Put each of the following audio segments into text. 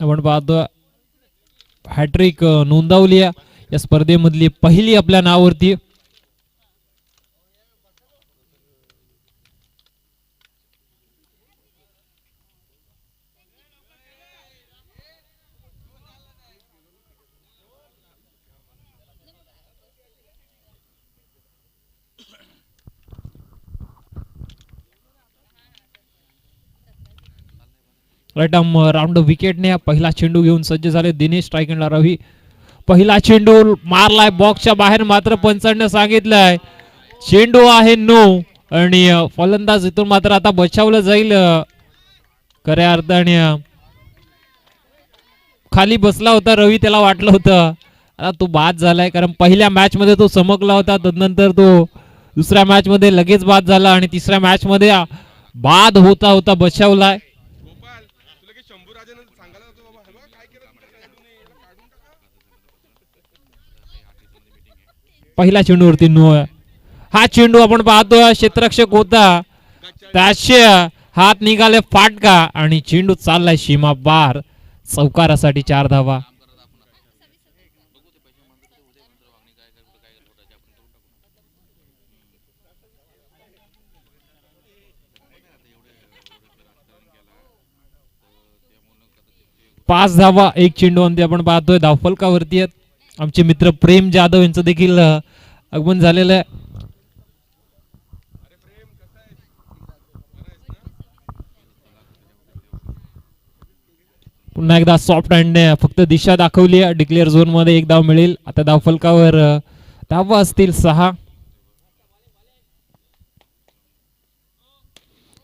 आपण पाहतो हॅट्रिक नोंदवली आहे. या स्पर्धेमधली पहिली आपल्या नावावरती राईट राऊंड विकेटने पहिला चेंडू घेऊन सज्ज झाले. दिनेश स्ट्रायकला रवी. पहिला चेंडू मारलाय बॉक्सच्या बाहेर मात्र पंचांनी सांगितलंय. चेंडू आहे नो आणि फलंदाज इथून मात्र आता बचावलं जाईल खऱ्या अर्थाने. खाली बसला होता रवी त्याला वाटलं होतं. आता तो बाद झालाय कारण पहिल्या मॅच मध्ये तो चमकला होता तदनंतर तो दुसऱ्या मॅच मध्ये लगेच बाद झाला आणि तिसऱ्या मॅच मध्ये बाद होता होता बचावलाय. पहिला पहिल्या चेंडूवरती नो हा चेंडू आपण पाहतोय क्षेत्ररक्षक होता. त्याचे हात निघाले फाटका आणि चेंडू चाललाय सीमा बार चौकारासाठी चार धावा. पाच धावा एक चेंडू अंती आपण पाहतोय. धावफलकावरती आहेत. आमचे मित्र प्रेम जाधव यांचं देखील आगमन झालेलं आहे. पुन्हा एकदा सॉफ्ट हँडने फक्त दिशा दाखवली आहे. डिक्लेअर झोनमध्ये एक धाव मिळेल. आता धाव फलकावर धावा असतील सहा.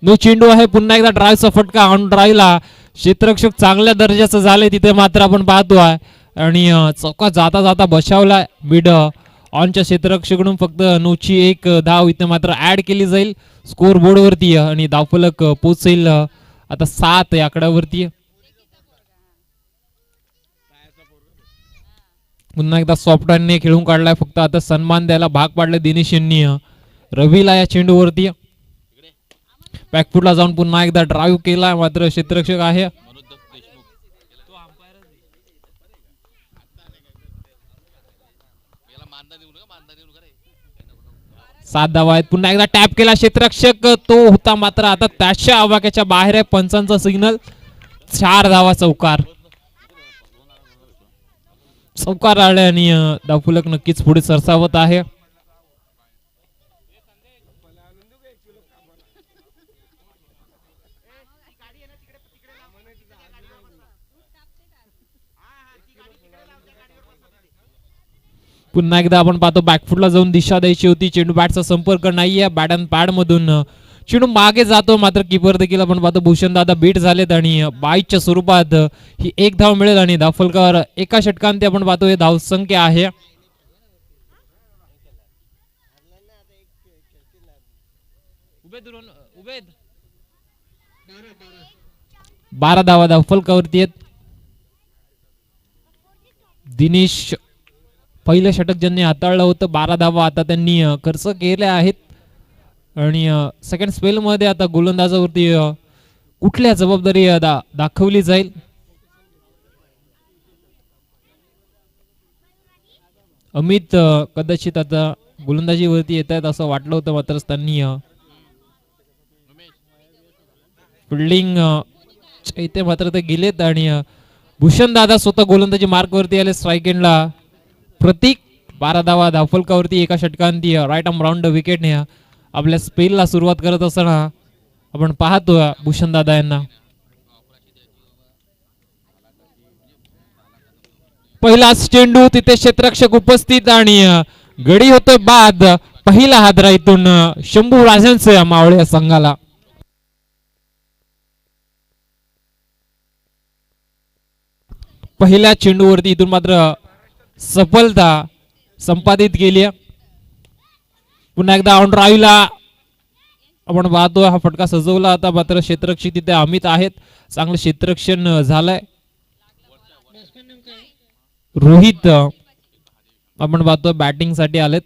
नो चेंडू आहे. पुन्हा एकदा ड्राईव्हचा फटका ऑन ड्राईव्हला क्षेत्ररक्षक चांगल्या दर्जाचं झालंय. तिथे मात्र आपण पाहतो आहे आणि चौका जाता जाता बचावलाय मिड ऑनच्या क्षेत्ररक्षकडून फक्त नऊची एक धाव इथं मात्र ऍड केली जाईल. स्कोर बोर्डवरती आणि धावफलक पोचेल आता सात या आकड्यावरती. पुन्हा एकदा सॉफ्ट खेळून काढलाय फक्त आता सन्मान द्यायला भाग पाडलाय दिनेश यांनी रवीला या चेंडूवरती. बॅकफुटला जाऊन पुन्हा एकदा ड्राईव्ह केला मात्र क्षेत्ररक्षक आहे. सात धावा आहेत. पुन्हा एकदा टॅप केला क्षेत्ररक्षक. तो होता मात्र आता त्याच्या आवाक्याच्या बाहेर आहे. पंचांचा सिग्नल चार धावा चौकार. चौकार आले आणि दाफुलक नक्कीच पुढे सरसावत आहे. पुन्हा एकदा आपण पाहतो बॅकफुटला जाऊन दिशा द्यायची होती. चेंडू बॅटचा संपर्क नाहीये बॅट अँड पॅड मधून. चेंडू मागे जातो मात्र किपर देखील आपण पाहतो भूषण दादा बीट झालेत आणि बाईच्या स्वरूपात ही एक धाव मिळेल आणि दाफलकर एका षटकांत आपण पाहतो हे धावसंख्या आहे. बारा धावा धावफलकावरती आहेत. दिनेश पहिलं षटक ज्यांनी हाताळलं होतं बारा धावा आता त्यांनी खर्च केले आहेत. आणि सेकंड स्पेलमध्ये आता गोलंदाजावरती कुठल्या जबाबदारी दा दाखवली जाईल? अमित कदाचित आता गोलंदाजीवरती येत आहेत असं वाटलं होतं मात्र त्यांनी फिल्डिंग इथे मात्र ते गेलेत. आणि भूषण दादा स्वतः गोलंदाजी मार्कवरती आले स्ट्राईक एंडला प्रतीक बारा धावा धावफलकावरती एका षटकांती राईट आर्म राऊंड विकेटने आपल्या स्पेलला सुरुवात करत असताना आपण पाहतो भूषण दादा यांना. पहिला चेंडू तिथे क्षेत्रक्षक उपस्थित आणि गडी होतोय बाद. पहिला हादरा इथून शंभू राजांचे मावळे संघाला. पहिल्या चेंडूवरती इथून मात्र सफलता संपादित केली आहे. पुन्हा एकदा ऑन ड्राईव्हला आपण पाहतो हा फटका सजवला आता मात्र क्षेत्ररक्षक तिथे अमित आहेत. चांगलं क्षेत्ररक्षण झालंय. रोहित आपण पाहतो बॅटिंगसाठी आलेत.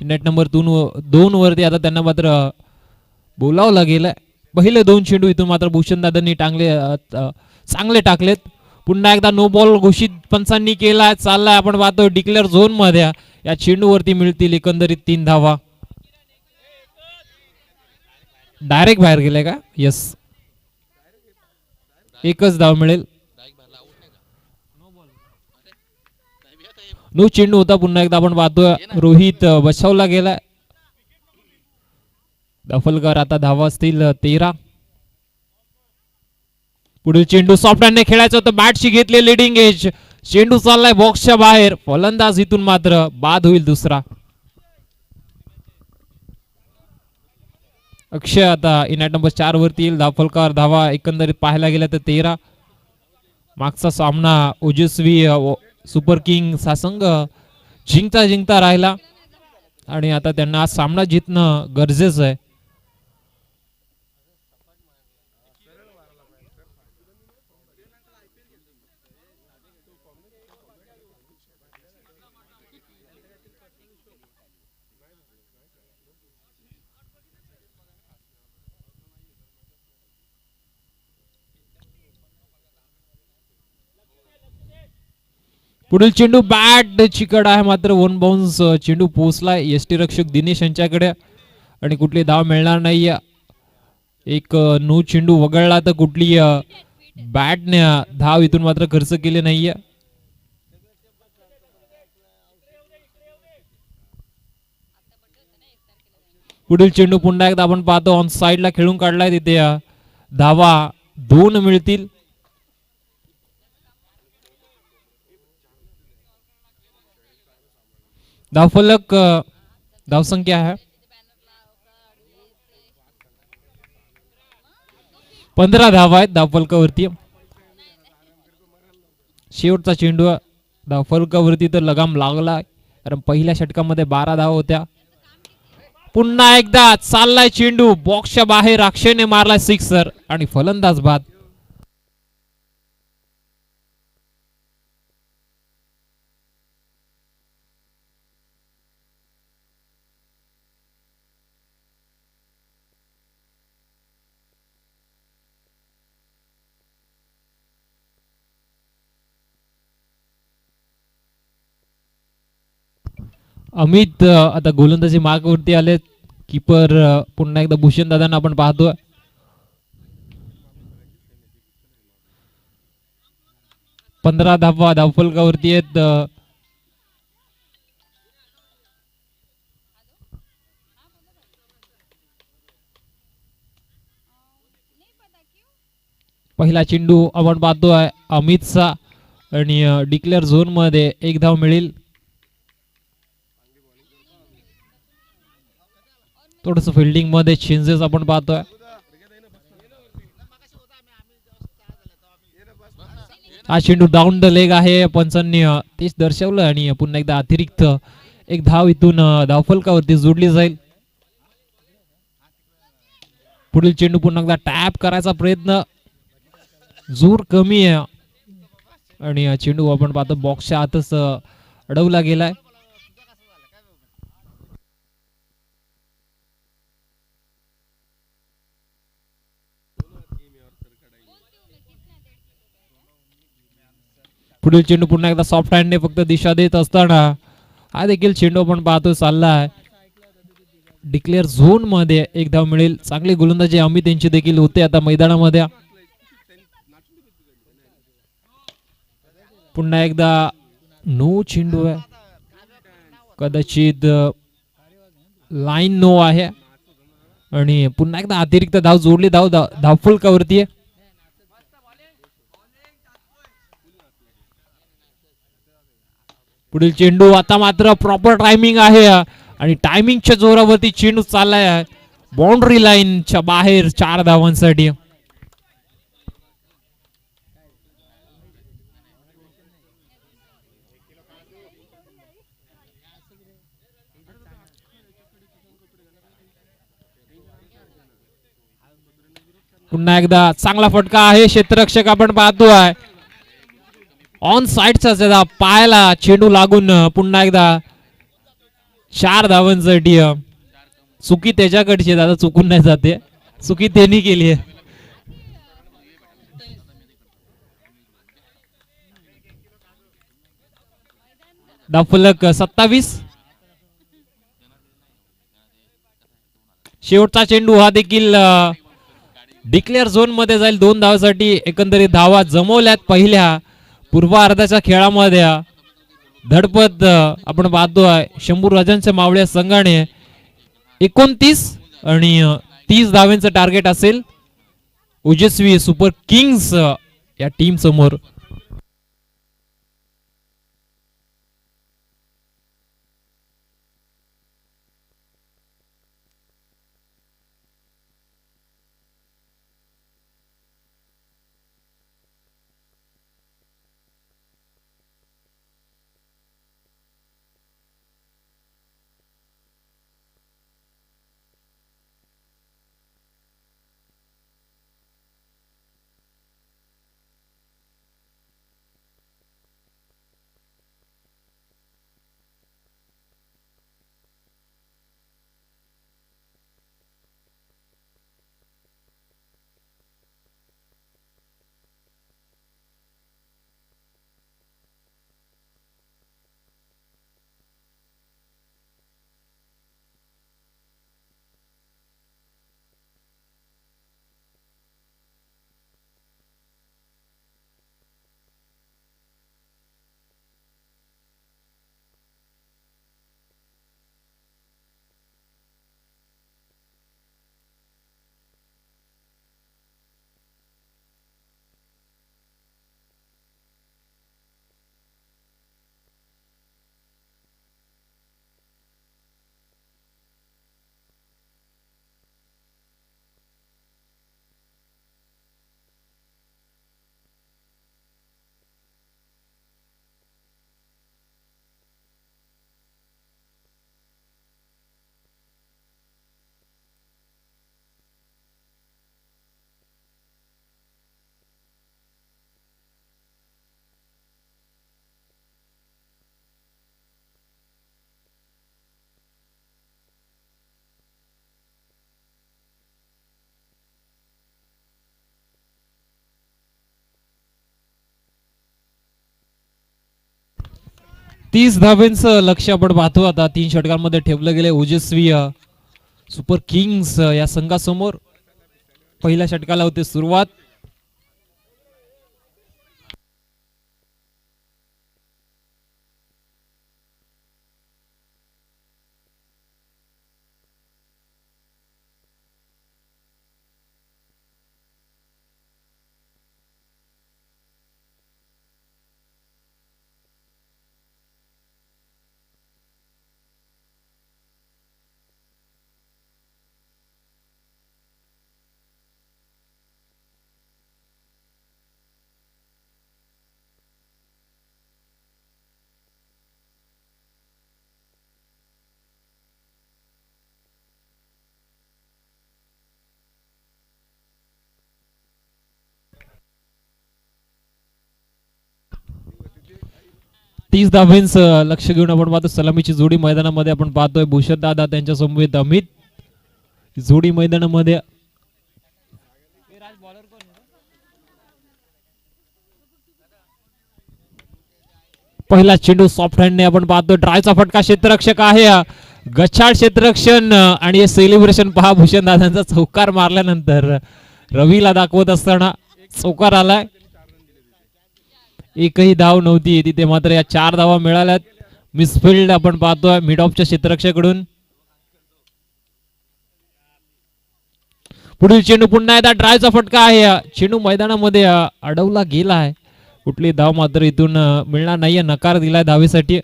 नेट नंबर दोन दोन वरती आता त्यांना मात्र बोलावला गेलाय पहिले दोन चेंडू इथून मात्र भूषण दादांनी टांगले चांगले टाकलेत. पुन्हा एकदा नो बॉल घोषित पंचांनी केलाय चाललाय. आपण पाहतो डिक्लेअर झोनमध्ये या चेंडूवरती मिळतील एकंदरीत तीन धावा. डायरेक्ट बाहेर गेले का? यस एकच धाव मिळेल. नो चेंडू होता. पुन्हा एकदा आपण पाहतोय रोहित बचावला गेलाय. दफलकर आता धावा असतील तेरा. पुढील चेंडू सॉफ्ट खेळायचं होतं. बॅटशी घेतले लिडिंग एज चेंडू चाललाय बॉक्सच्या बाहेर. फलंदाज इथून मात्र बाद होईल दुसरा. अक्षय आता इनॅट नंबर चार वरती येईल. धाफलकार धावा एकंदरीत पाहायला गेल्या तर तेरा. मागचा सामना ओजस्वी सुपर किंग हा संघ जिंकता जिंकता राहिला. आणि आता त्यांना सामना जिंकणं गरजेचं आहे. पुढील चेंडू बॅट चिकट आहे. मात्र वन बाउन्स चेंडू पोहोचलाय. एस टी रक्षक दिनेश यांच्याकडे. आणि कुठली धाव मिळणार नाही एक नऊ नो चेंडू वगळला तर कुठली बॅटने धाव इथून मात्र खर्च केले नाहीये. पुढील चेंडू पुन्हा एकदा आपण पाहतो. ऑन साइडला खेळून काढलाय तिथे धावा दोन मिळतील. धावफलक अ, धावसंख्या आहे. पंधरा धावा आहेत धावफलकावरती. शेवटचा चेंडू धावफलकावरती तर लगाम लागला कारण पहिल्या षटकामध्ये बारा धाव होत्या. पुन्हा एकदा चाललाय चेंडू. बॉक्सच्या बाहेर अक्षयने मारलाय सिक्सर आणि फलंदाज बाद. अमित आता गोलंदाजी मागवरती आले किपर पुन्हा एकदा भूषण दादांना आपण पाहतोय. पंधरा धावा धावफलकावरती आहेत पहिला चेंडू आपण पाहतोय अमितचा. आणि डिक्लेअर झोनमध्ये एक धाव मिळेल. थोडस फिल्डिंगमध्ये चेंजेस आपण पाहतोय. हा चेंडू डाऊन द लेग आहे पंचांनी तेच दर्शवलं आणि पुन्हा एकदा अतिरिक्त एक धाव इथून धावफलकावरती जोडली जाईल. पुढील चेंडू पुन्हा एकदा टॅप करायचा प्रयत्न. जोर कमी आहे. आणि चेंडू आपण पाहतो बॉक्सच्या आतच अडवला गेलाय. पुढील चेंडू पुन्हा एकदा सॉफ्ट हँडने फक्त दिशा देत असताना हा देखील चेंडू आपण पाहतो चाललाय. डिक्लेअर झोनमध्ये एक धाव मिळेल. चांगली गोलंदाजी अमित यांची देखील होते आता मैदानामध्ये. पुन्हा एकदा नो चेंडू आहे. कदाचित लाईन नो आहे. आणि पुन्हा एकदा अतिरिक्त धाव जोडली. धाव धावफुलकावरती आहे. पुढील चेंडू आता मात्र प्रॉपर टायमिंग आहे. आणि टायमिंगच्या जोरावरती चेंडू चाललाय. बाउंड्री लाईनच्या बाहेर चार धावांसाठी. पुन्हा एकदा चांगला फटका आहे. क्षेत्ररक्षक आपण पाहतो आहे ऑन साईडचा त्याचा पायाला चेंडू लागून पुन्हा एकदा चार धावांसाठी चुकी त्याच्याकडची दादा चुकून नाही जाते. चुकी त्यांनी केली आहे. दाफलक सत्तावीस. शेवटचा चेंडू हा देखील डिक्लेअर झोनमध्ये जाईल. दोन धावासाठी एकंदरीत धावा जमवल्यात पहिल्या. पूर्वार्धाच्या खेळामध्ये धडपद आपण पाहतो आहे शंभू राजांच्या मावळ्या संघाने एकोणतीस आणि तीस धावेंचं टार्गेट असेल. ओजस्वी सुपर किंग्स या टीम समोर तीस धाब्यांचं लक्ष आपण पाहतो. आता तीन षटकांमध्ये ठेवलं गेले ओजस्वी सुपर किंग्स या संघासमोर. पहिल्या षटकाला होते सुरुवात. तीस धाब्यांचं लक्ष घेऊन आपण पाहतो सलामीची जोडी मैदानामध्ये आपण पाहतोय. भूषण दादा त्यांच्या समवेत अमित जोडी मैदानामध्ये पहिला चेंडू सॉफ्ट हँडने आपण पाहतो ड्रायचा फटका क्षेत्ररक्षक आहे. गच्छाड क्षेत्ररक्षण आणि हे सेलिब्रेशन पहा भूषण दादांचा चौकार मारल्यानंतर. रवीला दाखवत असताना चौकार आलाय. एकही धाव नव्हती. तिथे मात्र या चार धावा मिळाल्यात. मिसफिल्ड आपण पाहतोय मिड ऑफच्या क्षेत्ररक्षकडून. पुढील चेंडू पुन्हा एकदा ड्रायचा फटका आहे. चेंडू मैदानामध्ये अडवला गेला आहे. कुठली धाव मात्र इथून मिळणार नाहीये. नकार दिलाय धावेसाठी.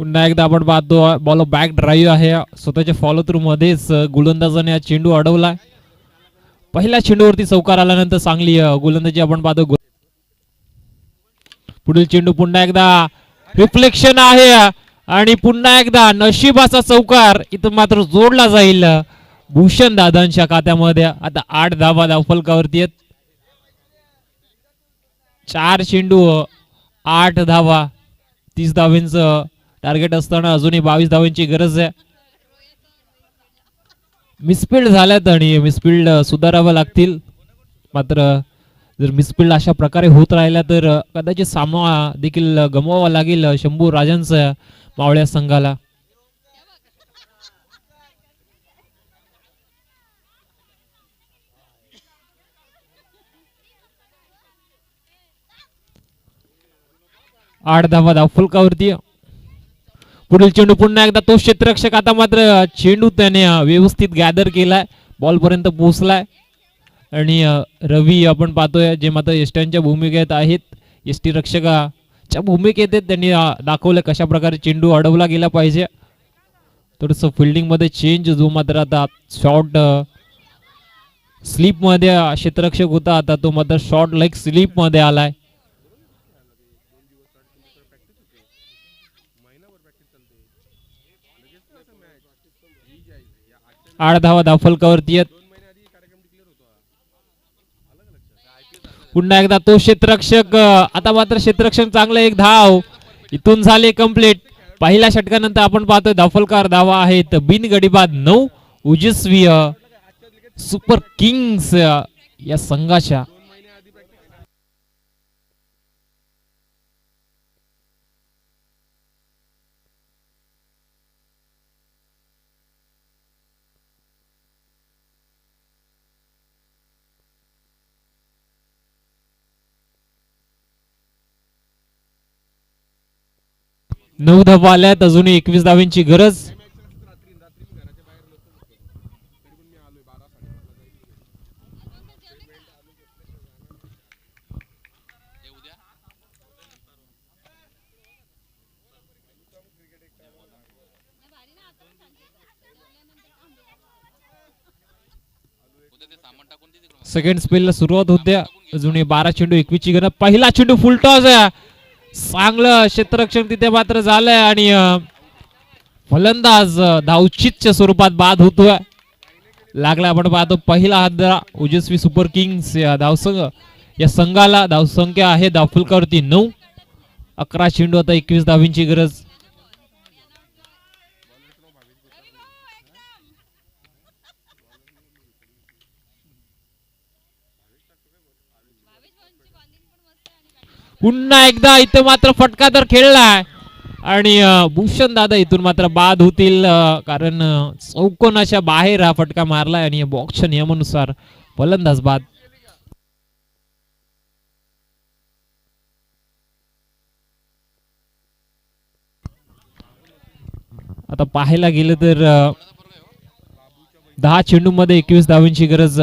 पुन्हा एकदा आपण पाहतो बॉल बॅक ड्राईव्ह आहे. स्वतःच्या फॉलो थ्रू मध्येच गोलंदाजाने हा चेंडू अडवलाय. पहिल्या चेंडूवरती चौकार आल्यानंतर चांगली गोलंदाजी आपण पाहतो. पुढील चेंडू पुन्हा एकदा रिफ्लेक्शन आहे. आणि पुन्हा एकदा नशिबाचा चौकार इथं मात्र जोडला जाईल. भूषण दादांच्या खात्यामध्ये. आता आठ धावा धावफलकावरती आहेत. चार चेंडू आठ धावा तीस धावेंचं टार्गेट असताना अजूनही बावीस धावांची गरज आहे. मिसफिल्ड झाल्यात आणि मिसफिल्ड सुधारावं लागतील. मात्र जर मिसफिल्ड अशा प्रकारे होत राहिल्या तर कदाचित सामना देखील गमवावा लागेल शंभू राजांचा मावळ्या संघाला. आठ धावा धावफलकावरती पुढील चेंडू पुन्हा एकदा तो क्षेत्ररक्षक आता मात्र चेंडू त्याने व्यवस्थित गॅदर केलाय. बॉल पर्यंत पोहोचलाय. आणि रवी आपण पाहतोय जे मात्र एसट्यांच्या भूमिकेत आहेत. यष्टी रक्षकाच्या भूमिकेत आहेत. त्यांनी दाखवलं कशा प्रकारे चेंडू अडवला गेला पाहिजे. थोडस फिल्डिंगमध्ये चेंज जो मात्र आता शॉर्ट स्लीपमध्ये क्षेत्ररक्षक होता. आता तो मात्र शॉर्ट लाईक स्लीपमध्ये आलाय. आठ धावा धावफलकावरती आहेत पुन्हा एकदा तो क्षेत्ररक्षक आता मात्र क्षेत्ररक्षण चांगलं एक धाव. इथून झाले कंप्लीट पहिल्या षटकानंतर आपण पाहतोय धाफलकार धावा आहेत. बिन गडीबाद नऊ उजस्वीय सुपर किंग्स या संघाच्या नऊ धावा आल्यात अजूनही एकवीस धाव्यांची गरज. सेकंड स्पेलला सुरुवात होते. अजूनही बारा चेंडू एकवीसची गरज. पहिला चेंडू फुलटॉस आहे. चांगलं क्षेत्ररक्षण तिथे मात्र झालंय आणि फलंदाज धावचितच्या स्वरूपात बाद होतोय. लागला आपण पाहतो पहिला हादरा ओजस्वी सुपर किंग्स या धावसंघ या संघाला धावसंख्या आहे धावफुलकावरती नऊ. अकरा चेंडू आता एकवीस धावींची गरज. पुन्हा एकदा इथं मात्र फटका तर खेळलाय. आणि भूषण दादा इथून मात्र बाद होतील कारण चौकोनाच्या बाहेर हा फटका मारलाय आणि बॉक्सच्या नियमानुसार फलंदाज बाद. आता पाहायला गेलं तर दहा चेंडूमध्ये एकवीस धावांची गरज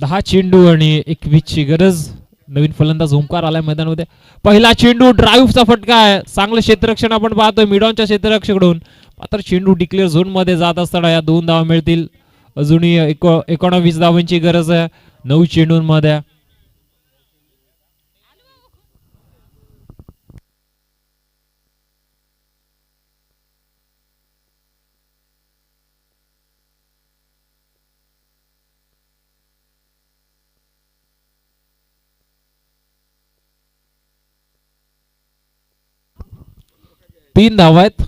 दहा चेंडू आणि एकवीसची गरज. नवीन फलंदाज ओंकार आलाय मैदानामध्ये. पहिला चेंडू ड्राईव्हचा फटका आहे. चांगलं क्षेत्ररक्षण आपण पाहतोय. मिडॉनच्या क्षेत्ररक्षकडून. मात्र चेंडू डिक्लेअर झोनमध्ये जात असताना या दोन धावा मिळतील. अजूनही एको एकोणावीस धावांची गरज आहे. नऊ चेंडूंमध्ये. तीन धावा आहेत.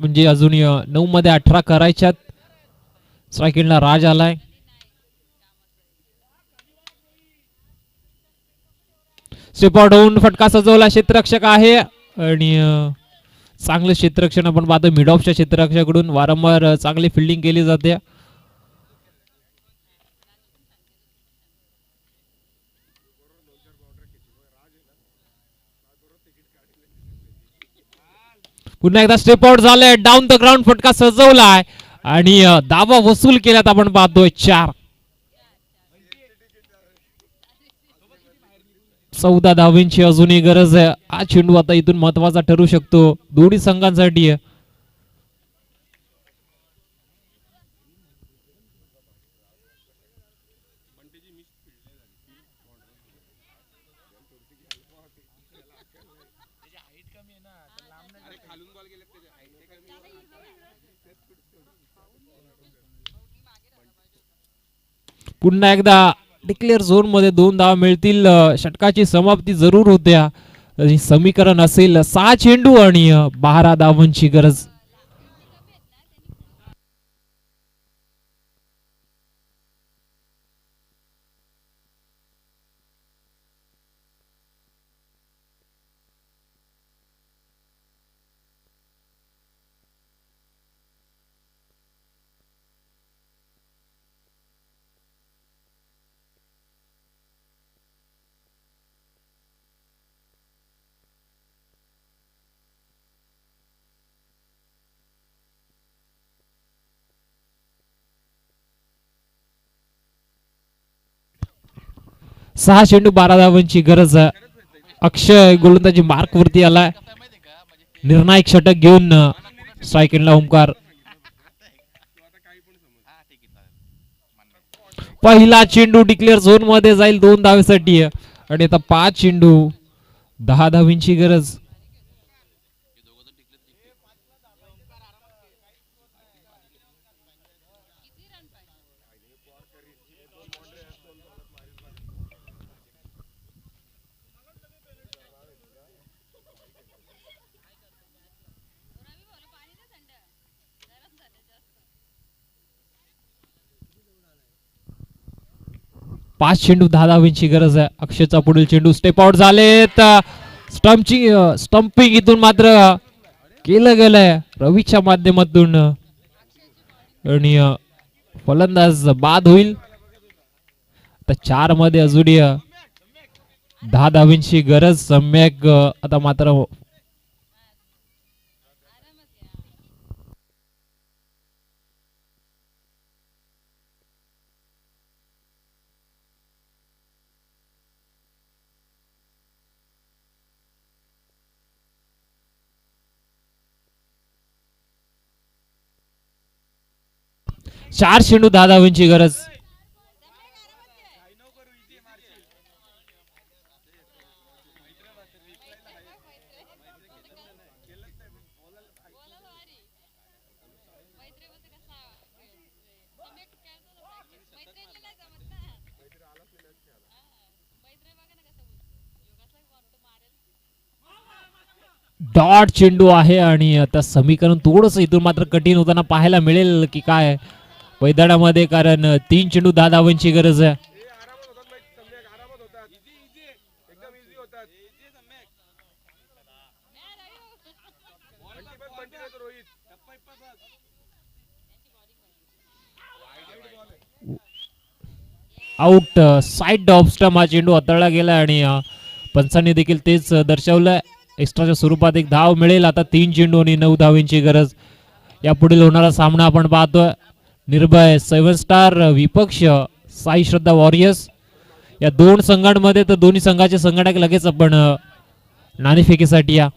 म्हणजे अजून नऊ मध्ये अठरा करायच्यात. स्ट्रायकिंगला राज आलाय. स्टेपॉट होऊन फटका सजवला क्षेत्ररक्षक आहे. आणि चांगलं क्षेत्ररक्षण आपण पाहतो मिड ऑफच्या क्षेत्ररक्षकाकडून. वारंवार चांगली फिल्डिंग केली जाते. पुन्हा एकदा स्टेप आउट झालंय. डाऊन द ग्राउंड फटका सजवलाय. आणि दावा वसूल केल्यात आपण पाहतोय चार. चौदा धावींची अजूनही गरज आहे. हा चेंडू आता इथून महत्त्वाचा ठरू शकतो. दोन्ही संघांसाठी पुन्हा एकदा डिक्लेअर झोनमध्ये दोन धावा मिळतील. षटकाची समाप्ती जरूर होत्या. समीकरण असेल सहा चेंडू आणि बारा धावांची गरज. सहा चेंडू बारा धावांची गरज अक्षय गोलंदाजी मार्क वरती आलाय. निर्णायक षटक घेऊन स्ट्रायकिंगला ओंकार पहिला चेंडू डिक्लेअर झोनमध्ये जाईल दोन धावेसाठी. आणि आता पाच चेंडू दहा धावींची गरज. पाच चेंडू दहा धावींची गरज आहे. अक्षयचा पुढील चेंडू स्टेप आउट झालेत. स्टम्पची स्टम्पिंग इथून मात्र केलं गेलंय. रवीच्या माध्यमातून. आणि फलंदाज बाद होईल. आता चारमध्ये अजून दहा धावींची गरज सम्यक आता मात्र चार चेंडू दहा धावांची गरज. डॉट चेंडू आहे आणि आता समीकरण थोडस इथून मात्र कठीण होताना पाहायला मिळेल की काय मैदानामध्ये कारण तीन चेंडू दहा धावांची गरज आहे. आउट साईड ऑफ हा चेंडू हाताळला गेला आणि पंचांनी देखील तेच अ, दर्शवलंय. एक्स्ट्राच्या स्वरूपात एक धाव मिळेल. आता तीन चेंडू आणि नऊ धावींची गरज. या पुढील होणारा सामना आपण पाहतोय. निर्भय सेवन स्टार विपक्ष साई श्रद्धा वॉरियर्स या दोन संघांमध्ये तर दोन्ही संघाचे संघटक लगेच आपण नाणेफेकीसाठी या.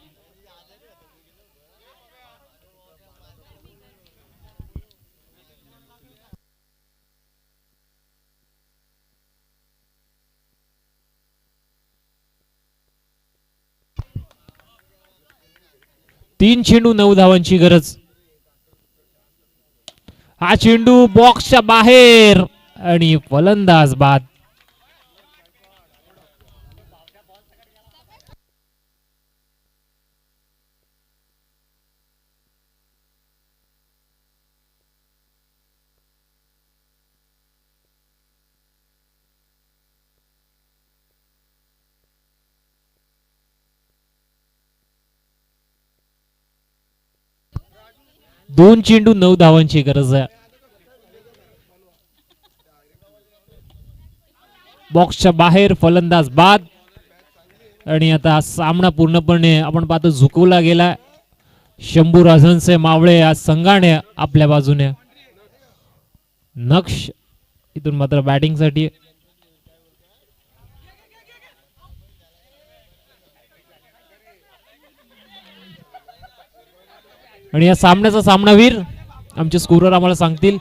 तीन चेंडू नऊ धावांची गरज. हा चेंडू बॉक्सच्या बाहेर आणि फलंदाज बाद. दोन चेंडू नऊ धावांची गरज आहे. बॉक्सच्या बाहेर फलंदाज बाद. आणि आता सामना पूर्णपणे आपण पाहतो झुकवला गेला. शंभू राजहंसे मावळे आज संघाने आपल्या बाजूने. नक्ष इथून मात्र बॅटिंग आणि या सामन्याचा सामनावीर आमचे स्कोरर आम्हाला सांगतील.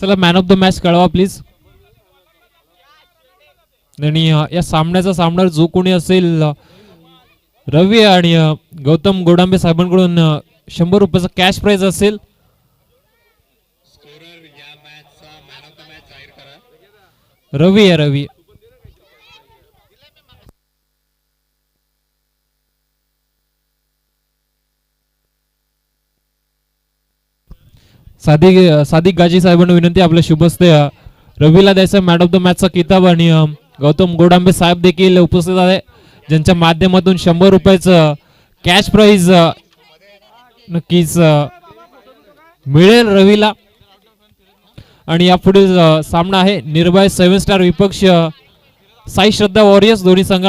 चला मॅन ऑफ द मॅच कळवा प्लीज आणि या सामन्याचा सामना जो कोणी असेल रवी आणि गौतम गोडांबे साहेबांकडून शंभर रुपयाचा कॅश प्राइज असेल. मॅच रवी आहे रवी. सादिक सादिक गाजी साहेबांना विनंती आपल्या शुभस्ते रवीला द्यायचा मॅन ऑफ द मॅचचा किताब आणि गौतम गोडांबे साहेब देखील उपस्थित आहे ज्यांच्या माध्यमातून शंभर रुपयाचं कॅश प्राइज नक्कीच मिळेल रवीला. आणि यापुढील सामना आहे निर्भय सेव्हन स्टार विपक्ष साई श्रद्धा वॉरियर्स दोन्ही संघ